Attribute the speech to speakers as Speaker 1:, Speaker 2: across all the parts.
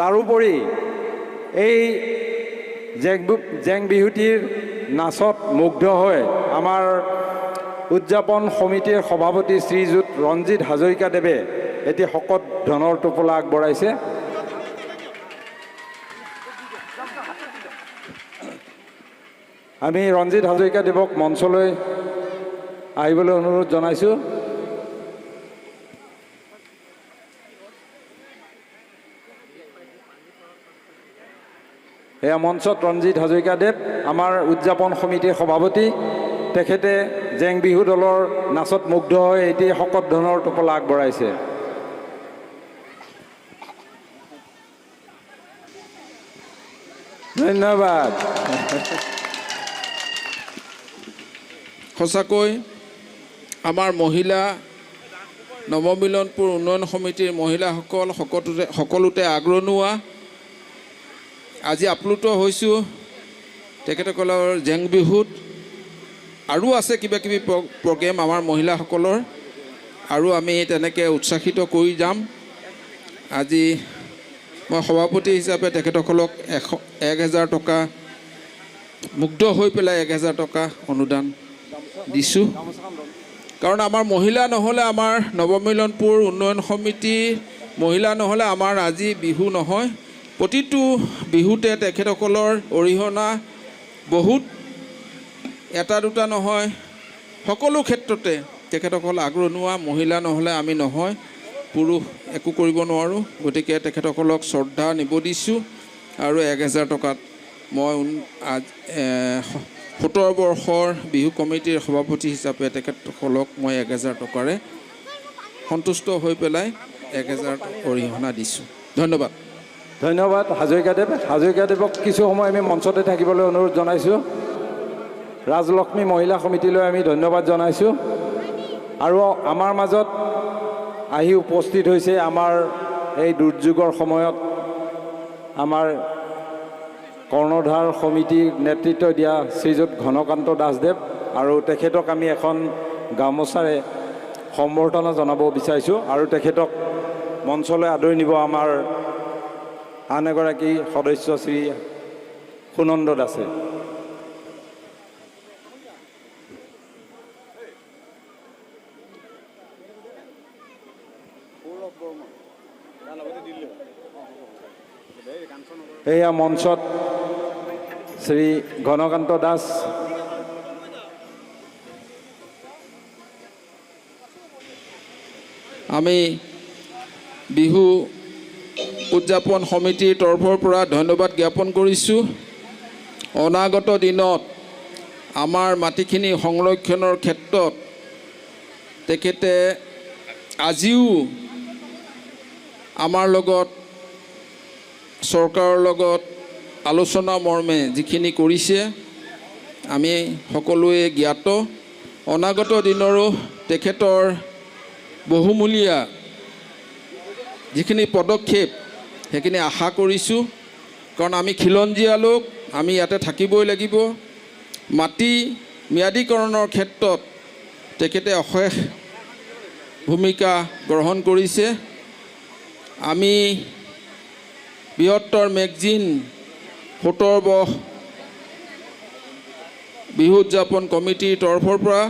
Speaker 1: তাৰোপৰি এই জেং জেং বিহুতিৰ নাচত মুগ্ধ হৈ আমাৰ উদযাপন সমিতিৰ সভাপতি শ্ৰীযুত ৰঞ্জিত হাজৰিকাদেৱে এটি শকত ধনৰ টোপোলা আগবঢ়াইছে। আমি ৰঞ্জিত হাজৰিকাদেৱক মঞ্চলৈ আহিবলৈ অনুৰোধ জনাইছোঁ। এয়া মঞ্চত ৰঞ্জিত হাজৰিকাদেৱ আমাৰ উদযাপন সমিতিৰ সভাপতি। তেখেতে জেং বিহু দলৰ নাচত মুগ্ধ হৈ এটি শকত ধনৰ টোপোলা আগবঢ়াইছে। ধন্যবাদ।
Speaker 2: সঁচাকৈ আমাৰ মহিলা নৱমিলনপুৰ উন্নয়ন সমিতিৰ মহিলাসকল সকলোতে সকলোতে আগৰণুৱা। আজি আপ্লুত হৈছোঁ তেখেতসকলৰ জেং বিহুত। আৰু আছে কিবা কিবি প্ৰ- প্ৰগ্ৰেম আমাৰ মহিলাসকলৰ। আৰু আমি তেনেকৈ উৎসাহিত কৰি যাম। আজি মই সভাপতি হিচাপে তেখেতসকলক এশ এক হেজাৰ টকা মুগ্ধ হৈ পেলাই এক হেজাৰ টকা অনুদান দিছোঁ। কাৰণ আমাৰ মহিলা নহ'লে আমাৰ নৱমিলনপুৰ উন্নয়ন সমিতি মহিলা নহ'লে আমাৰ আজি বিহু নহয়। প্ৰতিটো বিহুতে তেখেতসকলৰ অৰিহণা বহুত। এটা দুটা নহয় সকলো ক্ষেত্ৰতে তেখেতসকল আগৰণুৱা মহিলা নহ'লে আমি নহয় পুৰুষ একো কৰিব নোৱাৰোঁ। গতিকে তেখেতসকলক শ্ৰদ্ধা নিবেদিছোঁ আৰু এক হেজাৰ টকাত মই সোতৰ বৰ্ষৰ বিহু কমিটিৰ সভাপতি হিচাপে তেখেতসকলক মই এক হেজাৰ টকাৰে সন্তুষ্ট হৈ পেলাই এক হেজাৰ অৰিহণা দিছোঁ। ধন্যবাদ।
Speaker 1: ধন্যবাদ। হাজৰিকাদেৱ হাজৰিকাদেৱক কিছু সময় আমি মঞ্চতে থাকিবলৈ অনুৰোধ জনাইছোঁ। ৰাজলক্ষ্মী মহিলা সমিতিলৈ আমি ধন্যবাদ জনাইছোঁ। আৰু আমাৰ মাজত আহি উপস্থিত হৈছে আমাৰ এই দুৰ্যোগৰ সময়ত আমাৰ কৰ্ণধাৰ সমিতিৰ নেতৃত্ব দিয়া শ্ৰীযুত ঘনকান্ত দাসদেৱ আৰু তেখেতক আমি এখন গামোচাৰে সম্বৰ্ধনা জনাব বিচাৰিছোঁ। আৰু তেখেতক মঞ্চলৈ আদৰি নিব আমাৰ আন এগৰাকী সদস্য শ্ৰী সুনন্দ দাসে এয়া মঞ্চত শ্ৰী ঘনকান্ত দাস।
Speaker 2: আমি বিহু উদযাপন সমিতিৰ তৰফৰ পৰা ধন্যবাদ জ্ঞাপন কৰিছোঁ। অনাগত দিনত আমাৰ মাটিখিনি সংৰক্ষণৰ ক্ষেত্ৰত তেখেতে আজিও আমাৰ লগত চৰকাৰৰ লগত আলোচনা মৰ্মে যিখিনি কৰিছে আমি সকলোৱে জ্ঞাত। অনাগত দিনৰো তেখেতৰ বহুমূলীয়া যিখিনি পদক্ষেপ সেইখিনি আশা কৰিছোঁ। কাৰণ আমি খিলঞ্জীয়া লোক, আমি ইয়াতে থাকিবই লাগিব। মাটি ম্যাদীকৰণৰ ক্ষেত্ৰত তেখেতে অশেষ ভূমিকা গ্ৰহণ কৰিছে। আমি বৃহত্তৰ মেগজিন, সোতৰ বৰ্ষ বিহু উদযাপন কমিটিৰ তৰফৰ পৰা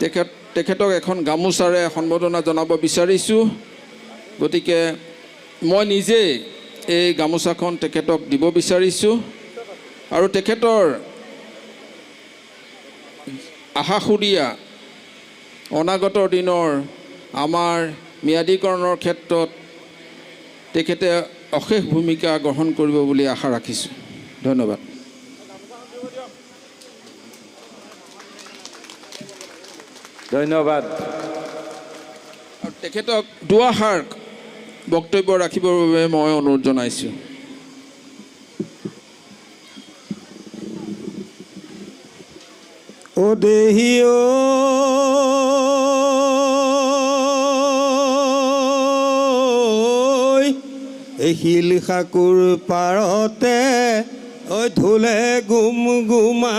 Speaker 2: তেখেত তেখেতক এখন গামোচাৰে সম্বৰ্ধনা জনাব বিচাৰিছোঁ। গতিকে মই নিজেই এই গামোচাখন তেখেতক দিব বিচাৰিছোঁ আৰু তেখেতৰ আশাসুৰীয়া অনাগত দিনৰ আমাৰ ম্যাদীকৰণৰ ক্ষেত্ৰত তেখেতে অশেষ ভূমিকা গ্ৰহণ কৰিব বুলি আশা ৰাখিছোঁ। ধন্যবাদ।
Speaker 1: ধন্যবাদ।
Speaker 2: আৰু তেখেতক দুআষাৰ বক্তব্য ৰাখিবৰ বাবে মই অনুৰোধ জনাইছোঁ।
Speaker 3: ও দেহি ঐ এই শিল সাকুৰ পাৰতে, ঐ ঢোলে গুম গুমাইছে।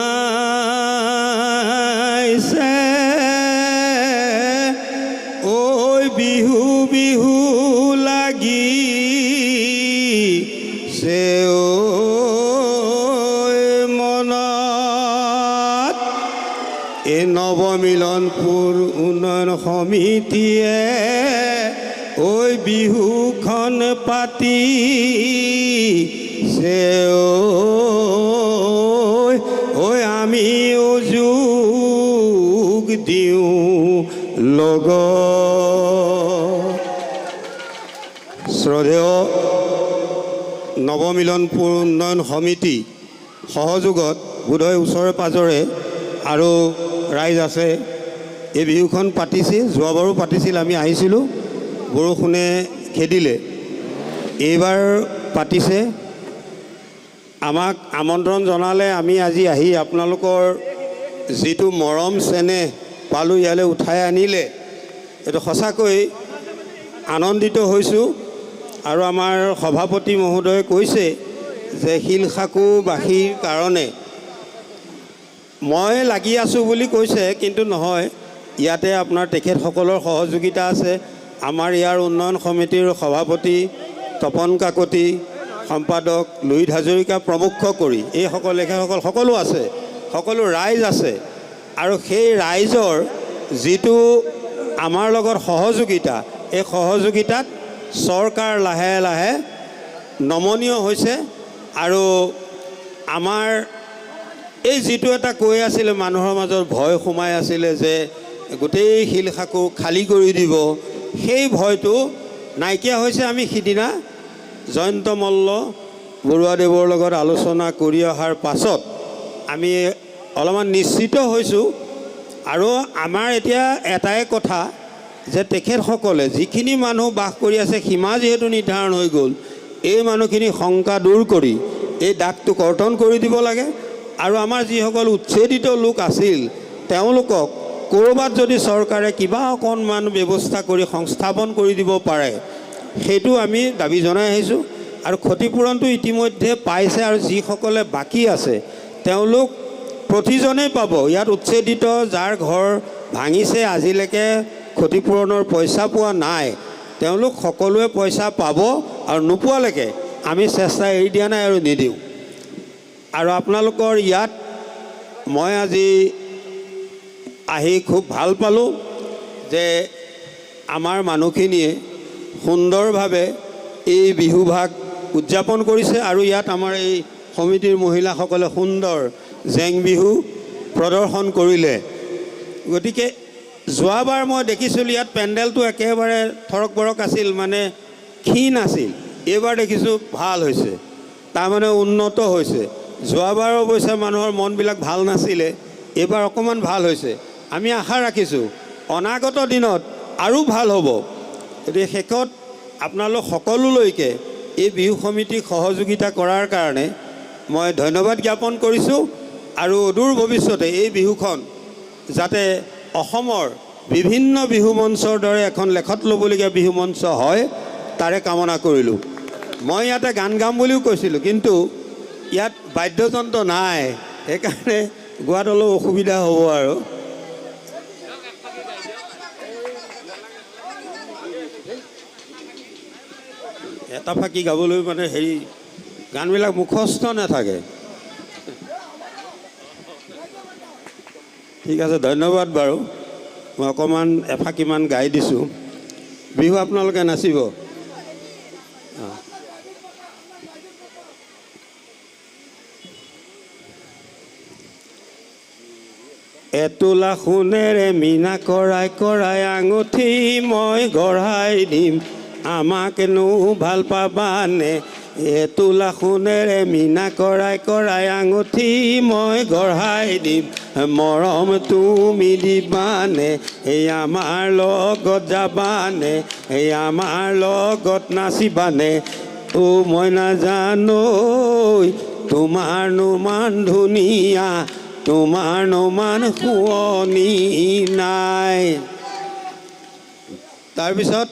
Speaker 3: ঐ বিহু বিহু সমিতিয়ে ঐ বিহুখন পাতি ঐ আমিও যোগ দিওঁ লগত শ্ৰদ্ধেয় নৱমিলনপুৰ উন্নয়ন সমিতি সহযোগত বোধহয় ওচৰে পাঁজৰে আৰু ৰাইজ আছে। এই বিহুখন পাতিছে যোৱাবাৰো পাতিছিল আমি আহিছিলোঁ। বৰষুণে খেদিলে। এইবাৰ পাতিছে। আমাক আমন্ত্ৰণ জনালে আমি আজি আহি আপোনালোকৰ যিটো মৰম চেনেহ পালোঁ ইয়ালৈ উঠাই আনিলে। এইটো সঁচাকৈ আনন্দিত হৈছোঁ। আৰু আমাৰ সভাপতি মহোদয়ে কৈছে যে শিলসাকোবাসীৰ কাৰণে। মই লাগি আছোঁ বুলি কৈছে কিন্তু নহয়। ইয়াতে আপোনাৰ তেখেতসকলৰ সহযোগিতা আছে। আমাৰ ইয়াৰ উন্নয়ন সমিতিৰ সভাপতি তপন কাকতি সম্পাদক লুইত হাজৰিকা প্ৰমুখ কৰি এইসকল লেখকসকল সকলো আছে সকলো ৰাইজ আছে। আৰু সেই ৰাইজৰ যিটো আমাৰ লগত সহযোগিতা এই সহযোগিতাত চৰকাৰ লাহে লাহে নমনীয় হৈছে। আৰু আমাৰ এই যিটো এটা কৈ আছিলে মানুহৰ মাজত ভয় সোমাই আছিলে যে গোটেই শিলসাকো খালী কৰি দিব। সেই ভয়টো নাইকিয়া হৈছে আমি সিদিনা জয়ন্ত মল্ল বৰুৱাদেৱৰ লগত আলোচনা কৰি অহাৰ পাছত আমি অলপমান নিশ্চিত হৈছোঁ। আৰু আমাৰ এতিয়া এটাই কথা যে তেখেতসকলে যিখিনি মানুহ বাস কৰি আছে, সীমা যিহেতু নিৰ্ধাৰণ হৈ গ'ল, এই মানুহখিনি শংকা দূৰ কৰি এই দাগটো কৰ্তন কৰি দিব লাগে। আৰু আমাৰ যিসকল উচ্ছেদিত লোক আছিল, তেওঁলোকক ক'ৰবাত যদি চৰকাৰে কিবা অকণমান ব্যৱস্থা কৰি সংস্থাপন কৰি দিব পাৰে সেইটো আমি দাবী জনাই আহিছোঁ। আৰু ক্ষতিপূৰণটো ইতিমধ্যে পাইছে আৰু যিসকলে বাকী আছে তেওঁলোক প্ৰতিজনেই পাব। ইয়াত উচ্ছেদিত যাৰ ঘৰ ভাঙিছে আজিলৈকে ক্ষতিপূৰণৰ পইচা পোৱা নাই তেওঁলোক সকলোৱে পইচা পাব আৰু নোপোৱালৈকে আমি চেষ্টা এৰি দিয়া নাই আৰু নিদিওঁ। আৰু আপোনালোকৰ ইয়াত মই আজি আহি খুব ভালো পালোঁ যে আমাৰ মানুহখিনিয়ে সুন্দৰভাৱে এই বিহুভাগ উদযাপন কৰিছে আৰু ইয়াত আমাৰ এই সমিতিৰ মহিলাসকলে সুন্দৰ জেং বিহু প্ৰদৰ্শন কৰিলে। গতিকে যোৱাবাৰ মই দেখিছিলোঁ, ইয়াত পেণ্ডেলটো একেবাৰে থৰক বৰক আছিল মানে ক্ষীণ আছিল। এইবাৰ দেখিছোঁ ভালো হৈছে, তাৰমানে উন্নত হৈছে। যোৱাবাৰ অৱশ্যে মানুহৰ মনবিলাক ভালো নাছিলে, এইবাৰ অকণমান ভালো হৈছে। আমি আশা ৰাখিছোঁ অনাগত দিনত আৰু ভাল হ'ব। গতিকে শেষত আপোনালোক সকলোলৈকে এই বিহু সমিতিক সহযোগিতা কৰাৰ কাৰণে মই ধন্যবাদ জ্ঞাপন কৰিছোঁ আৰু অদূৰ ভৱিষ্যতে এই বিহুখন যাতে অসমৰ বিভিন্ন বিহু মঞ্চৰ দৰে এখন লেখত ল'বলগীয়া বিহু মঞ্চ হয় তাৰে কামনা কৰিলোঁ। মই ইয়াতে গান গাম বুলিও কৈছিলোঁ কিন্তু ইয়াত বাদ্যযন্ত্ৰ নাই সেইকাৰণে গোৱাত অলপ অসুবিধা হ'ব আৰু। এটা ফাঁকি গাবলৈ মানে হেৰি, গানবিলাক মুখস্থ নাথাকে। ঠিক আছে, ধন্যবাদ বাৰু। মই অকণমান এফাঁকিমান গাই দিছোঁ। বিহু আপোনালোকে নাচিব। এতোলা সোণেৰে মীনা কৰাই কৰাই আঙুঠি মই গঢ়াই দিম। আমাকনো ভাল পাবানে এতোলা সোণেৰে মীনা কৰাই কৰাই আঙুঠি মই গঢ়াই দিম। মৰম তুমি দিবানে এই আমাৰ লগত যাবানে এই আমাৰ লগত নাচিবানে অ মই নাজানো তোমাৰনো মান ধুনীয়া তোমাৰনো মান শুৱনি নাই। তাৰপিছত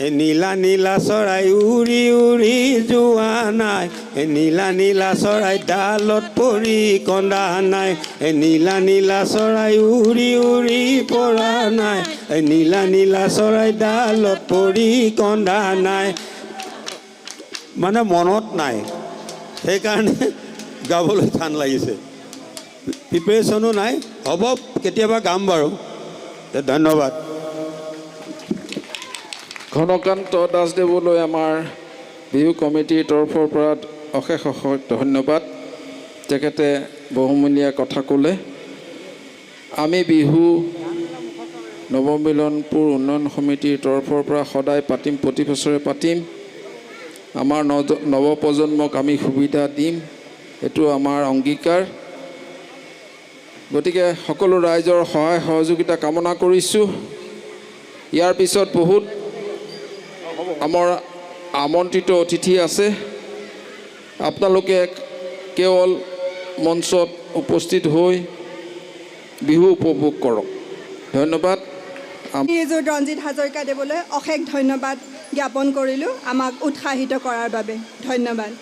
Speaker 3: এই নীলা নীলা চৰাই উৰি উৰি যোৱা নাই। এই নীলা নীলা চৰাই ডালত পৰি কন্দা নাই। এই নীলা নীলা চৰাই উৰি উৰি পৰা নাই। এই নীলা নীলা চৰাই ডালত পৰি কন্দা নাই। মানে মনত নাই। সেইকাৰণে গাবলৈ টান লাগিছে। প্ৰিপেৰেশ্যনো নাই। হ'ব, কেতিয়াবা গাম বাৰু। ধন্যবাদ।
Speaker 2: ঘনকান্ত দাসদেৱলৈ আমাৰ বিহু কমিটিৰ তৰফৰ পৰা অশেষ অশেষ ধন্যবাদ। তেখেতে বহুমূলীয়া কথা ক'লে। আমি বিহু নৱমিলনপুৰ উন্নয়ন সমিতিৰ তৰফৰ পৰা সদায় পাতিম প্ৰতি বছৰে পাতিম। আমাৰ নজ নৱপ্ৰজন্মক আমি সুবিধা দিম এইটো আমাৰ অংগীকাৰ। গতিকে সকলো ৰাইজৰ সহায় সহযোগিতা কামনা কৰিছোঁ। ইয়াৰ পিছত বহুত আমাৰ আমন্ত্ৰিত অতিথি আছে। আপোনালোকে কেৱল মঞ্চত উপস্থিত হৈ বিহু উপভোগ কৰক। ধন্যবাদ।
Speaker 4: শ্ৰীযুত ৰঞ্জিত হাজৰিকাদেৱলৈ অশেষ ধন্যবাদ জ্ঞাপন কৰিলোঁ। আমাক উৎসাহিত কৰাৰ বাবে ধন্যবাদ।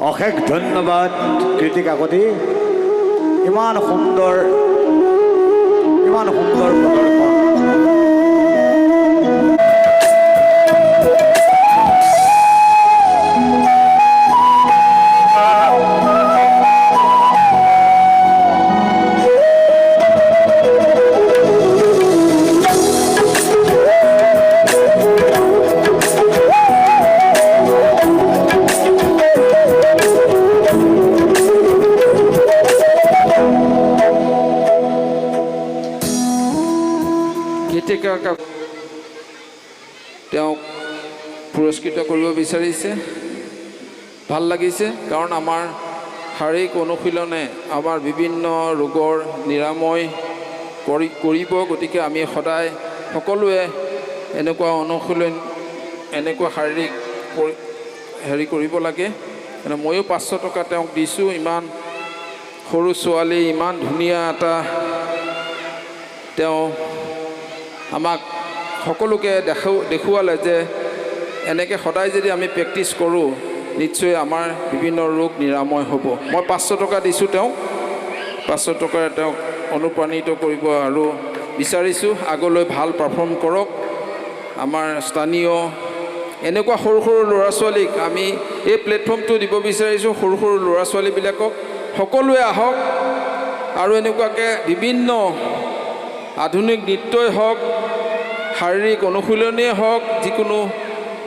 Speaker 5: অশেষ ধন্যবাদ কৃতি কাকতি ইমান সুন্দৰ ইমান সুন্দৰ প্ৰদৰ্শন
Speaker 2: গীতিকা কা- তেওঁক পুৰস্কৃত কৰিব বিচাৰিছে। ভাল লাগিছে কাৰণ আমাৰ শাৰীৰিক অনুশীলনে আমাৰ বিভিন্ন ৰোগৰ নিৰাময় কৰি কৰিব। গতিকে আমি সদায় সকলোৱে এনেকুৱা অনুশীলন এনেকুৱা শাৰীৰিক হেৰি কৰিব লাগে। ময়ো পাঁচশ টকা তেওঁক দিছোঁ ইমান সৰু ছোৱালী ইমান ধুনীয়া এটা তেওঁ আমাক সকলোকে দেখু দেখুৱালে যে এনেকৈ সদায় যদি আমি প্ৰেক্টিছ কৰোঁ নিশ্চয় আমাৰ বিভিন্ন ৰোগ নিৰাময় হ'ব। মই পাঁচশ টকা দিছোঁ তেওঁক। পাঁচশ টকাৰে তেওঁক অনুপ্ৰাণিত কৰিব আৰু বিচাৰিছোঁ আগলৈ ভাল পাৰফৰ্ম কৰক। আমাৰ স্থানীয় এনেকুৱা সৰু সৰু ল'ৰা ছোৱালীক আমি এই প্লেটফৰ্মটো দিব বিচাৰিছোঁ সৰু সৰু ল'ৰা ছোৱালীবিলাকক সকলোৱে আহক আৰু এনেকুৱাকৈ বিভিন্ন আধুনিক নৃত্যই হওক শাৰীৰিক অনুশীলনেই হওক যিকোনো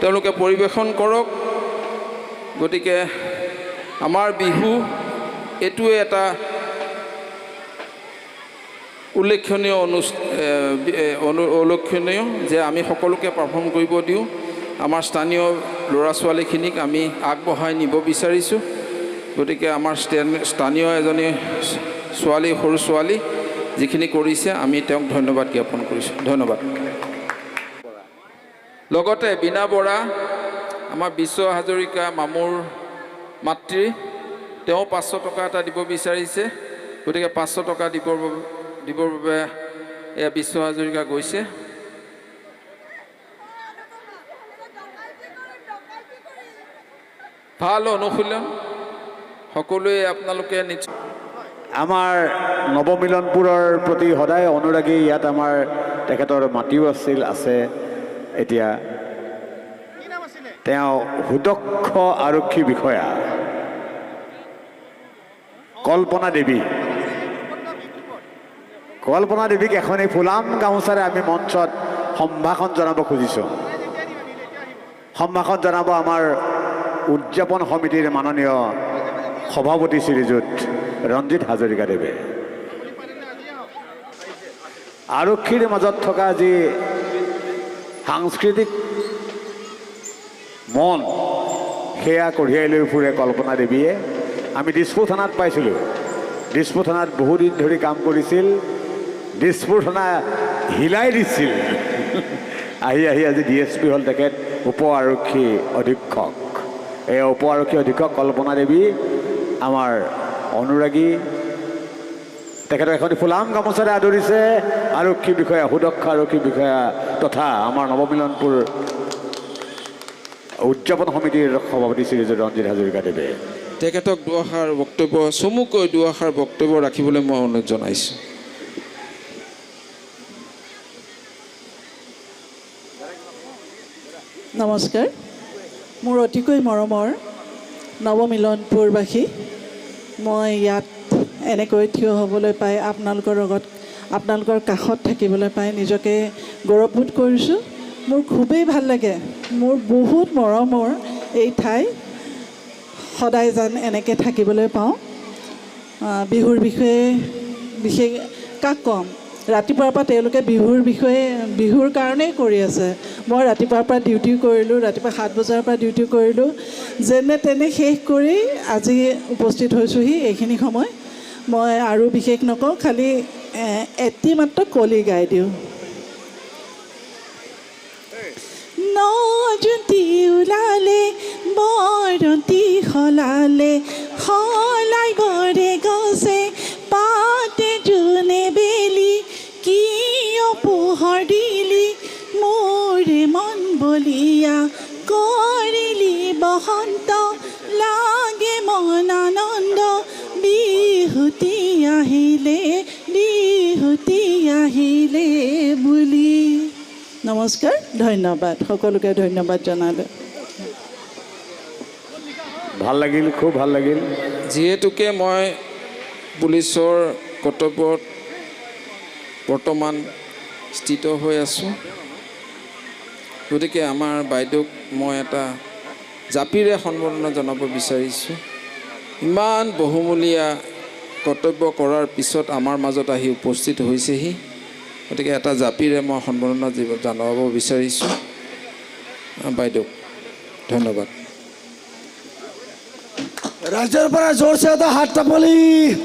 Speaker 2: তেওঁলোকে পৰিৱেশন কৰক। গতিকে আমাৰ বিহু এইটোৱে এটা উল্লেখনীয় অনু- উল্লেখনীয় যে আমি সকলোকে পাৰফৰ্ম কৰিব দিওঁ। আমাৰ স্থানীয় ল'ৰা ছোৱালীখিনিক আমি আগবঢ়াই নিব বিচাৰিছোঁ। গতিকে আমাৰ স্থানীয় এজনী ছোৱালী সৰু ছোৱালী যিখিনি কৰিছে, আমি তেওঁক ধন্যবাদ জ্ঞাপন কৰিছোঁ। ধন্যবাদ। লগতে বীণা বৰা, আমাৰ বিশ্ব হাজৰিকা মামুৰ মাতৃ, তেওঁ পাঁচশো টকা এটা দিব বিচাৰিছে। গতিকে পাঁচশো টকা দিবৰ বাবে দিবৰ বাবে এয়া বিশ্ব হাজৰিকা গৈছে। ভালো অনুশীলন। সকলোৱে আপোনালোকে নিশ্চয়
Speaker 5: আমাৰ নৱমিলনপুৰৰ প্ৰতি সদায় অনুৰাগী, ইয়াত আমাৰ তেখেতৰ মাটিও আছিল, আছে, এতিয়া তেওঁ সুদক্ষ আৰক্ষী বিষয়া। কল্পনা দেৱী। কল্পনা দেৱীক এখনি ফুলাম গামোচাৰে আমি মঞ্চত সম্ভাষণ জনাব খুজিছোঁ। সম্ভাষণ জনাব আমাৰ উদযাপন সমিতিৰ মাননীয় সভাপতি শ্ৰীযুত ৰঞ্জিত হাজৰিকাদেৱে আৰক্ষীৰ মাজত থকা যি সাংস্কৃতিক মন, সেয়া কঢ়িয়াই লৈ ফুৰে কল্পনা দেৱীয়ে। আমি দিছপুৰ থানাত পাইছিলোঁ। দিছপুৰ থানাত বহুদিন ধৰি কাম কৰিছিল। দিছপুৰ থানা হিলাই দিছিল। আহি আহি আজি ডি এছ পি হ'ল তেখেত উপ আৰক্ষী অধীক্ষক। এই উপ আৰক্ষী অধীক্ষক কল্পনা দেৱী, আমাৰ অনুৰাগী। তেখেতক এখন ফুলাম গামোচাৰে আদৰিছে। আৰক্ষী বিষয়া? সুদক্ষ আৰক্ষী বিষয়া? তথা আমাৰ নৱমিলনপুৰ উদযাপন সমিতিৰ সভাপতি শ্ৰীযুত ৰঞ্জিত হাজৰিকাদেৱে
Speaker 2: তেখেতক দুআষাৰ বক্তব্য চমুকৈ দুআষাৰ বক্তব্য ৰাখিবলৈ মই অনুৰোধ জনাইছোঁ।
Speaker 6: নমস্কাৰ। মোৰ অতিকৈ মৰমৰ নৱমিলনপুৰবাসী। মই ইয়াত এনেকৈ থিয় হ'বলৈ পাই আপোনালোকৰ লগত আপোনালোকৰ কাষত থাকিবলৈ পাই নিজকে গৌৰৱবোধ কৰিছোঁ। মোৰ খুবেই ভাল লাগে। মোৰ বহুত মৰমৰ এই ঠাই। সদায় যেন এনেকৈ থাকিবলৈ পাওঁ। বিহুৰ বিষয়ে বিশেষ কাক ক'ম? ৰাতিপুৱাৰ পৰা তেওঁলোকে বিহুৰ বিষয়ে, বিহুৰ কাৰণেই কৰি আছে। মই ৰাতিপুৱাৰ পৰা ডিউটি কৰিলোঁ, ৰাতিপুৱা সাত বজাৰ পৰা ডিউটি কৰিলোঁ। যেনে তেনে শেষ কৰি আজি উপস্থিত হৈছোঁহি এইখিনি সময়। মই আৰু বিশেষ নকওঁ, খালি এটি মাত্ৰ কলি গাই দিওঁ। নজুতি ওলালে বৰতি সলালে আহিলে বুলি। নমস্কাৰ ধন্যবাদ। সকলোকে ধন্যবাদ জনালোঁ।
Speaker 5: ভাল লাগিল খুব ভাল লাগিল।
Speaker 2: যিহেতুকে মই পুলিচৰ কৰ্তব্যত বৰ্তমান স্থিত হৈ আছোঁ। গতিকে আমাৰ বাইদেউক মই এটা জাপিৰে সম্বৰ্ধনা জনাব বিচাৰিছোঁ। ইমান বহুমূলীয়া কৰ্তব্য কৰাৰ পিছত আমাৰ মাজত আহি উপস্থিত হৈছেহি। গতিকে এটা জাপিৰে মই সম্বৰ্ধনা জীৱ- জনাব বিচাৰিছোঁ। বাইদেউক ধন্যবাদ।
Speaker 7: ৰাইজৰ পৰা জোৰছে এটা হাত তাপলি।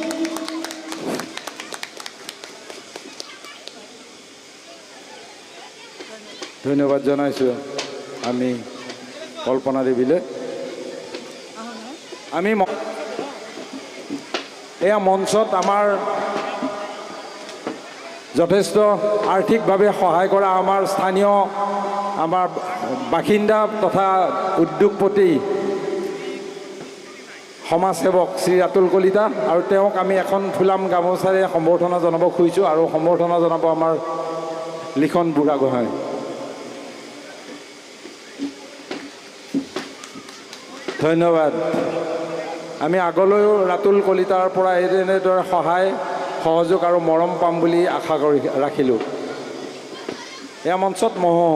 Speaker 1: ধন্যবাদ জনাইছোঁ আমি কল্পনা দেৱীলৈ। আমি এয়া মঞ্চত আমাৰ যথেষ্ট আৰ্থিকভাৱে সহায় কৰা আমাৰ স্থানীয় আমাৰ বাসিন্দা তথা উদ্যোগপতি সমাজসেৱক শ্ৰী ৰাতুল কলিতা আৰু তেওঁক আমি এখন ফুলাম গামোচাৰে সম্বৰ্ধনা জনাব খুজিছোঁ আৰু সম্বৰ্ধনা জনাব আমাৰ লিখন বুঢ়াগোহাঁই ধন্যবাদ। আমি আগলৈও ৰাতুল কলিতাৰ পৰা এনেদৰে সহায় সহযোগ আৰু মৰম পাম বুলি আশা কৰি ৰাখিলোঁ। এয়া মঞ্চত মহোহ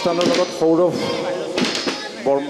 Speaker 1: অনুষ্ঠানৰ লগত Sourav বৰ্ম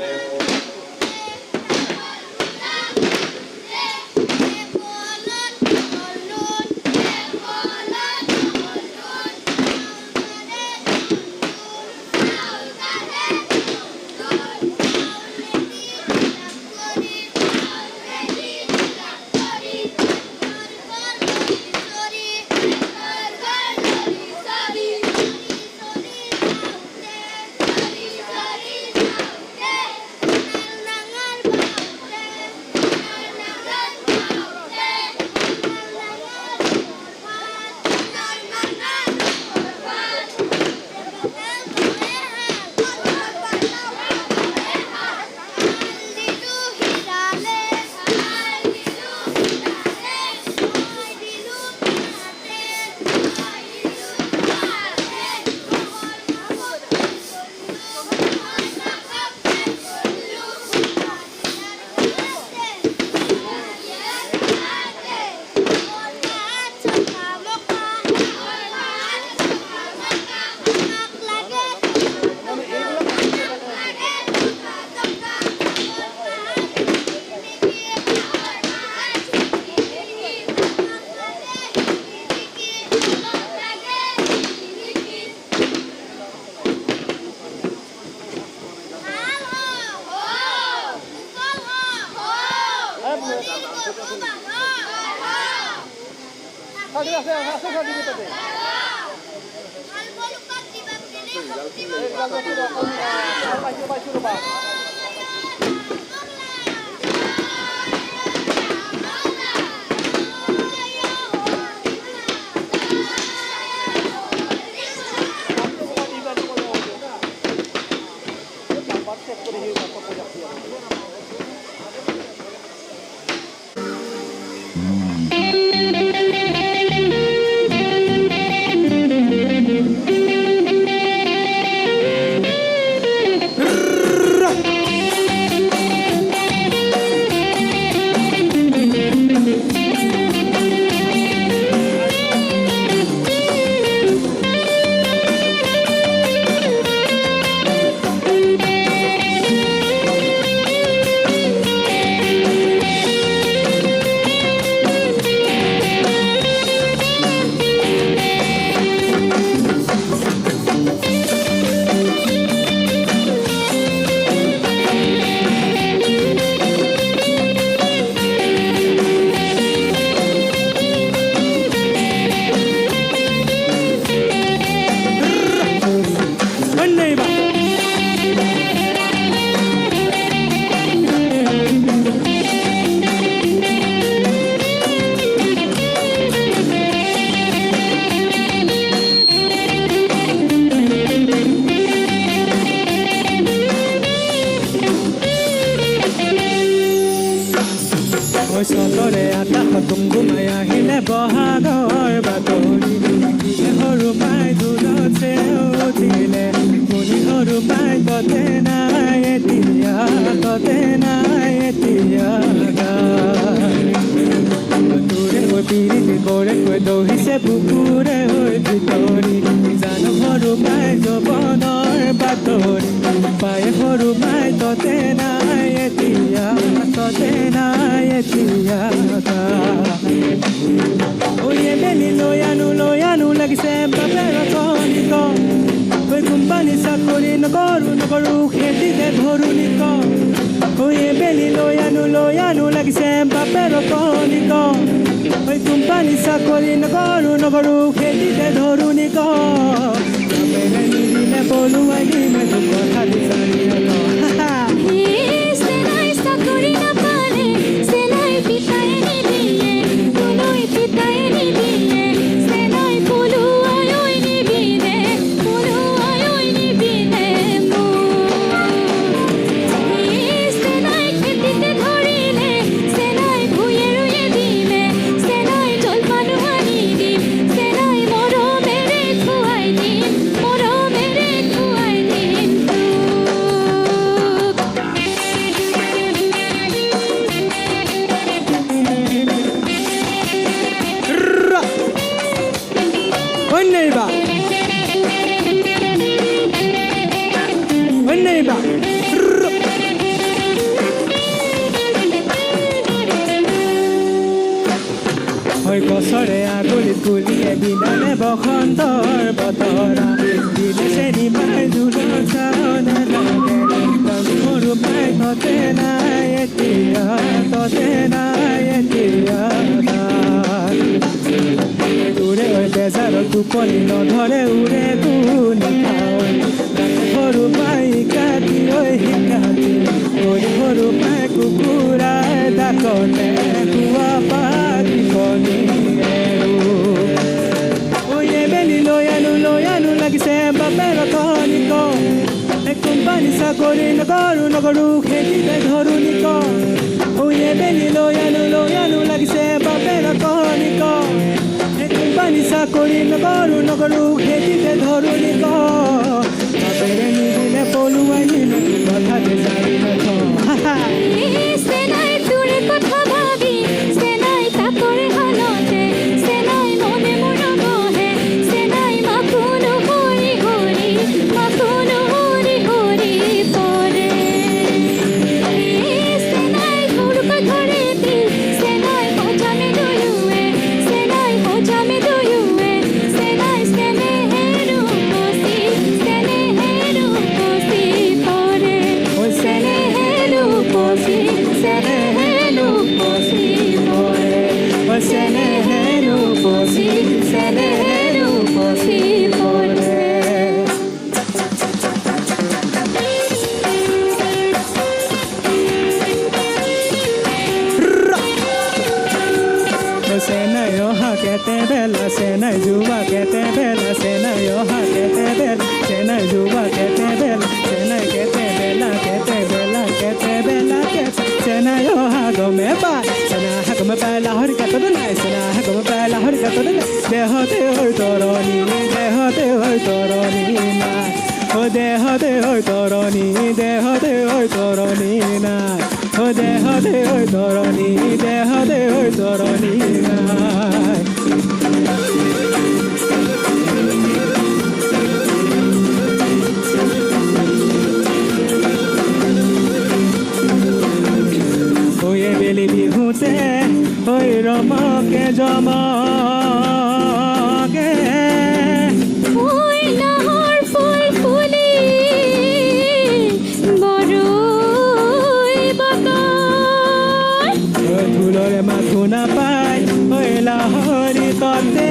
Speaker 8: koruniko oyebeli loyanu loyanu lakisempa pero koniko oitumpani sakolinokolu nokorukhetite doruniko aperelilile poluayimetukotalisanieko
Speaker 9: অন্যাইবা হৈ গছৰে আগুলিত গুলিয়ে বিনালে বসন্তৰ বতৰা দিলে চেনি জোলৰ চাওনে লাগে সৰু পাই ততে নাই এতিয়া ততে নাই এতিয়া উৰে ঐ বেজাৰত টোপনি নধৰে উৰে কোনে সৰু পাই কাটি ঐ শিকাটি ঐ সৰু পাই কুকুৰাই ডাকনে কুৱা পাতি কণী ওয়ে বেলি লৈ আনো লৈ আনো লাগিছে বাপেৰ কণিক কোম্পানী চাকৰি নকৰোঁ নকৰোঁ খেতিতে ধৰোঁ নিক ওয়ে বেলি লৈ আনো লৈ আনো লাগিছে বাপেৰ করি না করু না করু খেতিতে ধরু নি কবে নিবিলে পলুয়াই কথা হাতে বেলা সেনা যুবা কেতে বেলা সেনা ইয় হাতে বেলা সেনা যুবা কেটে বেলা সেনা কেতে বেলা, কেটে বেলা কেতে বেলা কেতে সেনা ইয় হাগমে পা সেনা হাগমে পা লাহর কাতর নাই সেনা হাগমে পা লাহর কাতর নাই দেহতে ওই তরণী, দেহতে
Speaker 8: ওই
Speaker 9: তরণী না ও দেহতে ওই তরণী, দেহতে
Speaker 8: ওই তরণী না ও দেহতে ওই তরণী, দেহতে ওই তরণী না ওই
Speaker 9: রমাকে
Speaker 8: জমাকে। ফুলরে মাথো না পায় ওই লাহরি করতে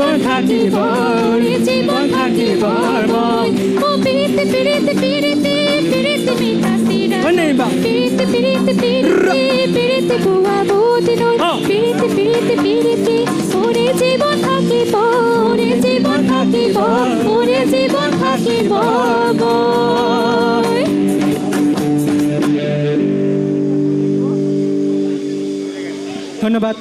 Speaker 8: জীবন থাকির পর জীবন থাকির পর পিড়িতে পিড়িতে পিড়িতে পিড়িতে মিঠা
Speaker 9: সিরা
Speaker 8: হ্যাঁ, পিড়িতে পিড়িতে পিড়িতে পিড়িতে বুয়া বুদি
Speaker 9: নই।
Speaker 8: পিড়িতে পিড়িতে পিড়িতে ওরে জীবন থাকিব ওরে জীবন থাকিব ওরে জীবন থাকিব
Speaker 9: ধন্যবাদ।